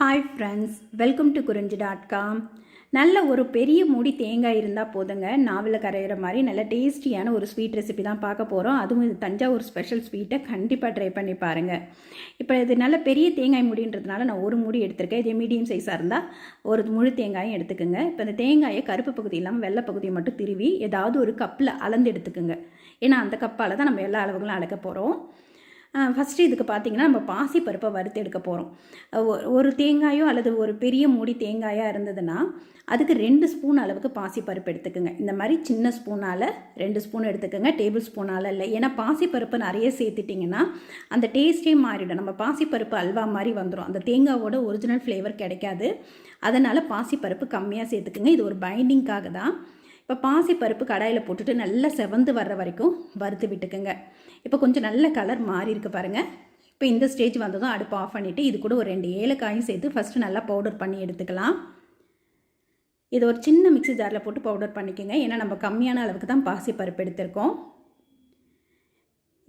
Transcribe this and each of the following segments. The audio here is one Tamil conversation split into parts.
Hi friends welcome to Kurinji dot com நல்ல ஒரு பெரிய மூடி தேங்காய் இருந்தால் போதுங்க. நாவலில் கரையிற மாதிரி நல்ல டேஸ்டியான ஒரு ஸ்வீட் ரெசிபி தான் பார்க்க போகிறோம் அதுவும் இது தஞ்சாவூர் ஸ்பெஷல் ஸ்வீட்டை கண்டிப்பாக ட்ரை பண்ணி பாருங்கள் இப்போ இது நல்ல பெரிய தேங்காய் முடின்றதுனால நான் ஒரு மூடி எடுத்திருக்கேன். இதே மீடியம் சைஸாக இருந்தால் ஒரு முழு தேங்காயும் எடுத்துக்கோங்க. இப்போ இந்த தேங்காயை கருப்பு பகுதி இல்லாமல் வெள்ளை பகுதியை மட்டும் திருவி ஏதாவது ஒரு கப்பில் அளந்து எடுத்துக்கோங்க. ஏன்னா அந்த கப்பால் தான் நம்ம எல்லா அளவுகளும் அளக்க போகிறோம் ஃபஸ்ட்டு இதுக்கு பார்த்திங்கன்னா நம்ம பாசி பருப்பை வறுத்து எடுக்க போகிறோம் ஒரு தேங்காயோ அல்லது ஒரு பெரிய மூடி தேங்காயாக இருந்ததுன்னா அதுக்கு ரெண்டு ஸ்பூன் அளவுக்கு பாசி பருப்பு எடுத்துக்கோங்க. இந்த மாதிரி சின்ன ஸ்பூனால் ரெண்டு ஸ்பூன் எடுத்துக்கோங்க. டேபிள் ஸ்பூனால் இல்லை. ஏன்னா பாசி பருப்பு நிறைய சேர்த்துட்டிங்கன்னா அந்த டேஸ்ட்டே மாறிடும். நம்ம பாசிப்பருப்பு அல்வா மாதிரி வந்துடும் அந்த தேங்காவோட ஒரிஜினல் ஃப்ளேவர் கிடைக்காது. அதனால் பாசிப்பருப்பு கம்மியாக சேர்த்துக்குங்க. இது ஒரு பைண்டிங்காக தான். இப்போ பாசி பருப்பு கடாயில் போட்டுட்டு நல்லா செவந்து வர்ற வரைக்கும் வறுத்து விட்டுக்குங்க. இப்போ கொஞ்சம் நல்ல கலர் மாறி இருக்கு பாருங்கள் இப்போ இந்த ஸ்டேஜ் வந்ததும் அடுப்பு ஆஃப் பண்ணிவிட்டு இது கூட ஒரு ரெண்டு ஏலக்காயும் சேர்த்து ஃபஸ்ட்டு நல்லா பவுடர் பண்ணி எடுத்துக்கலாம். இது ஒரு சின்ன மிக்சி ஜாரில் போட்டு பவுடர் பண்ணிக்கோங்க. ஏன்னா நம்ம கம்மியான அளவுக்கு தான் பாசி பருப்பு எடுத்திருக்கோம்.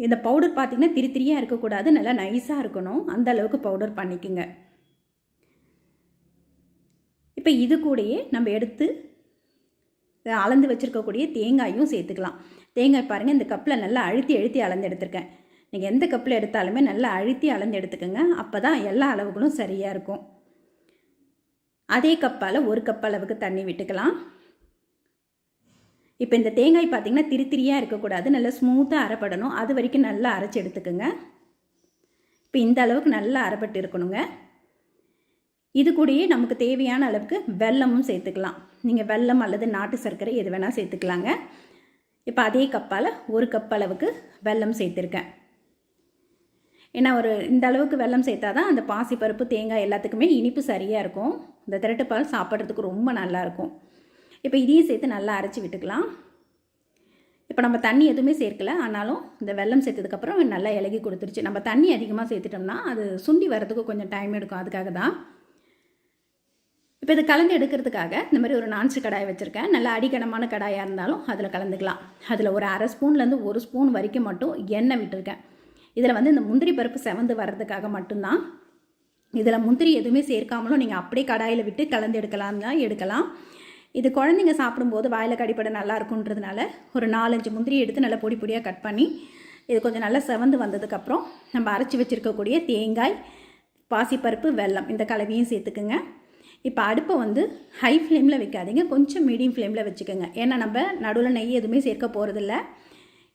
இந்த பவுடர் பார்த்திங்கன்னா திரி திரியாக இருக்கக்கூடாது நல்லா நைஸாக இருக்கணும். அந்த அளவுக்கு பவுடர் பண்ணிக்கோங்க. இப்போ இது கூடயே நம்ம எடுத்து அளந்து வச்சுருக்கக்கூடிய தேங்காயும் சேர்த்துக்கலாம். தேங்காய் பாருங்கள் இந்த கப்பில் நல்லா அழுத்தி அழுத்தி அளந்து எடுத்திருக்கேன். நீங்கள் எந்த கப்பில் எடுத்தாலுமே நல்லா அழுத்தி அளந்து எடுத்துக்கோங்க. அப்போ தான் எல்லா அளவுகளும் சரியாக இருக்கும். அதே கப்பால் ஒரு கப் அளவுக்கு தண்ணி விட்டுக்கலாம். இப்போ இந்த தேங்காய் பார்த்திங்கன்னா திரித்திரியாக இருக்கக்கூடாது. நல்லா ஸ்மூத்தாக அரைப்படணும். அது வரைக்கும் நல்லா அரைச்சி எடுத்துக்கோங்க. இப்போ இந்த அளவுக்கு நல்லா அரைப்பட்டு இருக்கணுங்க. இது கூடயே நமக்கு தேவையான அளவுக்கு வெல்லமும் சேர்த்துக்கலாம். நீங்கள் வெல்லம் அல்லது நாட்டு சர்க்கரை எது வேணால் சேர்த்துக்கலாங்க. இப்போ அதே கப்பால் ஒரு கப் அளவுக்கு வெல்லம் சேர்த்துருக்கேன். ஏன்னா ஒரு இந்த அளவுக்கு வெல்லம் சேர்த்தா தான் அந்த பாசிப்பருப்பு தேங்காய் எல்லாத்துக்குமே இனிப்பு சரியாக இருக்கும். இந்த திரட்டுப்பால் சாப்பிட்றதுக்கு ரொம்ப நல்லாயிருக்கும் இப்போ இதையும் சேர்த்து நல்லா அரைச்சி விட்டுக்கலாம். இப்போ நம்ம தண்ணி எதுவுமே சேர்க்கல. ஆனாலும் இந்த வெள்ளம் சேர்த்ததுக்கப்புறம் நல்லா இலகி கொடுத்துருச்சு. நம்ம தண்ணி அதிகமாக சேர்த்துட்டோம்னா அது சுண்டி வரதுக்கு கொஞ்சம் டைம் எடுக்கும். அதுக்காக தான் இப்போ இது கலந்து எடுக்கிறதுக்காக இந்த மாதிரி ஒரு நான்ஸ்டிக் கடாய் வச்சுருக்கேன். நல்ல அடிக்கணமான கடாயாக இருந்தாலும் அதில் கலந்துக்கலாம். அதில் ஒரு அரை ஸ்பூன்லேருந்து ஒரு ஸ்பூன் வரைக்கும் மட்டும் எண்ணெய் விட்டுருக்கேன். இதில் வந்து இந்த முந்திரி பருப்பு செவந்து வர்றதுக்காக மட்டும்தான். இதில் முந்திரி எதுவுமே சேர்க்காமலும் நீங்கள் அப்படியே கடாயில் விட்டு கலந்து எடுக்கலாம் தான் எடுக்கலாம். இது குழந்தைங்க சாப்பிடும்போது வாயில் கடிப்பட நல்லா இருக்குன்றதுனால ஒரு நாலஞ்சு முந்திரி எடுத்து நல்லா பொடி பொடியாக கட் பண்ணி இது கொஞ்சம் நல்லா செவந்து வந்ததுக்கப்புறம் நம்ம அரைச்சி வச்சுருக்கக்கூடிய தேங்காய் பாசிப்பருப்பு வெல்லம் இந்த கலவையும் சேர்த்துக்குங்க. இப்போ அடுப்பை வந்து ஹை ஃப்ளேமில் வைக்காதீங்க. கொஞ்சம் மீடியம் ஃப்ளேமில் வச்சுக்கோங்க. ஏன்னா நம்ம நடுவில் நெய் எதுவுமே சேர்க்க போகிறதில்ல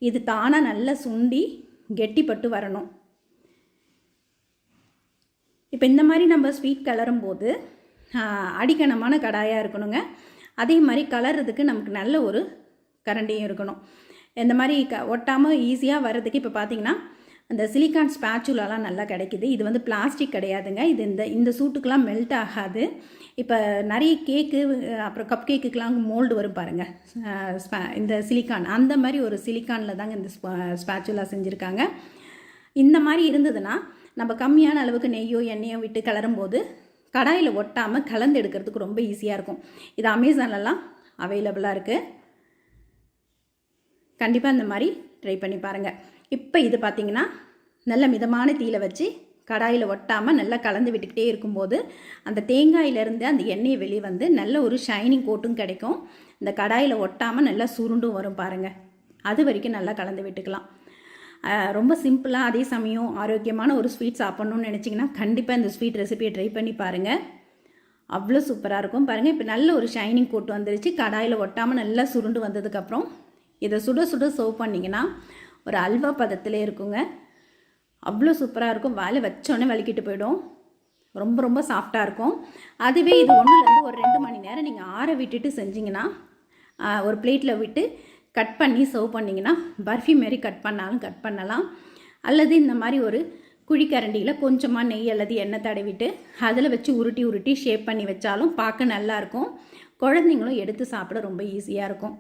இது தானாக நல்லா சுண்டி கெட்டிப்பட்டு வரணும். இப்போ இந்த மாதிரி நம்ம ஸ்வீட் கலரும் போது அடிக்கணமான கடாயாக இருக்கணுங்க. அதே மாதிரி கலர்றதுக்கு நமக்கு நல்ல ஒரு கரண்டியும் இருக்கணும். இந்த மாதிரி க ஒட்டாமல் ஈஸியாக வர்றதுக்கு இப்போ பார்த்திங்கன்னா அந்த சிலிக்கான் ஸ்பேச்சுலாலாம் நல்லா கிடைக்கிது. இது வந்து பிளாஸ்டிக் கிடையாதுங்க. இது இந்த இந்த சூட்டுக்கெலாம் மெல்ட் ஆகாது. இப்போ நிறைய கேக்கு அப்புறம் கப் கேக்குக்கெலாம் மோல்டு வரும் பாருங்கள் இந்த சிலிக்கான். அந்த மாதிரி ஒரு சிலிக்கானில் தாங்க இந்த ஸ்பேச்சுலா செஞ்சுருக்காங்க. இந்த மாதிரி இருந்ததுன்னா நம்ம கம்மியான அளவுக்கு நெய்யோ எண்ணெயோ விட்டு கிளறும்போது கடாயில் ஒட்டாமல் கலந்து எடுக்கிறதுக்கு ரொம்ப ஈஸியாக இருக்கும். இது அமேசான்லலாம் அவைலபிளாக இருக்குது கண்டிப்பாக இந்த மாதிரி ட்ரை பண்ணி பாருங்கள் இப்போ இது பார்த்திங்கன்னா நல்ல மிதமான தீயில் வச்சு கடாயில் ஒட்டாமல் நல்லா கலந்து விட்டுக்கிட்டே இருக்கும்போது அந்த தேங்காயிலேருந்து அந்த எண்ணெயை வெளியே வந்து நல்ல ஒரு ஷைனிங் கோட்டும் கிடைக்கும். இந்த கடாயில் ஒட்டாமல் நல்லா சுருண்டும் வரும் பாருங்கள் அது வரைக்கும் நல்லா கலந்து விட்டுக்கலாம். ரொம்ப சிம்பிளாக அதே சமயம் ஆரோக்கியமான ஒரு ஸ்வீட் சாப்பிட்ணுன்னு நினச்சிங்கன்னா கண்டிப்பாக இந்த ஸ்வீட் ரெசிபியை ட்ரை பண்ணி பாருங்கள் அவ்வளோ சூப்பராக இருக்கும். பாருங்கள் இப்போ நல்ல ஒரு ஷைனிங் கோட்டு வந்துருச்சு. கடாயில் ஒட்டாமல் நல்லா சுருண்டு வந்ததுக்கப்புறம் இதை சுட சுட சர்வ் பண்ணிங்கன்னா ஒரு அல்வா பதத்தில் இருக்குங்க. அவ்வளோ சூப்பராக இருக்கும். வாழை வச்சோடனே வலிக்கிட்டு போயிடும். ரொம்ப ரொம்ப சாஃப்டாக இருக்கும். அதுவே இது ஒன்றுலேருந்து ஒரு ரெண்டு மணி நேரம் நீங்கள் ஆற விட்டுட்டு செஞ்சிங்கன்னா ஒரு பிளேட்டில் விட்டு கட் பண்ணி சர்வ் பண்ணிங்கன்னா பர்ஃபி மாரி கட் பண்ணாலும் கட் பண்ணலாம். அல்லது இந்த மாதிரி ஒரு குழிக்கரண்டியில் கொஞ்சமாக நெய் அல்லது எண்ணெய் தடவிட்டு அதில் வச்சு உருட்டி உருட்டி ஷேப் பண்ணி வச்சாலும் பார்க்க நல்லாயிருக்கும் குழந்தைங்களும் எடுத்து சாப்பிட ரொம்ப ஈஸியாக இருக்கும்.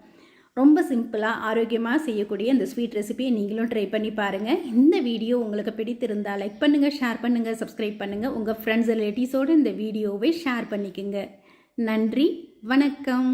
ரொம்ப சிம்பிளாக ஆரோக்கியமாக செய்யக்கூடிய இந்த ஸ்வீட் ரெசிபியை நீங்களும் ட்ரை பண்ணி பாருங்கள் இந்த வீடியோ உங்களுக்கு பிடித்திருந்தால் லைக் பண்ணுங்கள் ஷேர் பண்ணுங்கள் சப்ஸ்கிரைப் பண்ணுங்கள் உங்கள் ஃப்ரெண்ட்ஸ் ரிலேட்டிவ்ஸோடு இந்த வீடியோவை ஷேர் பண்ணிக்கோங்க. நன்றி வணக்கம்.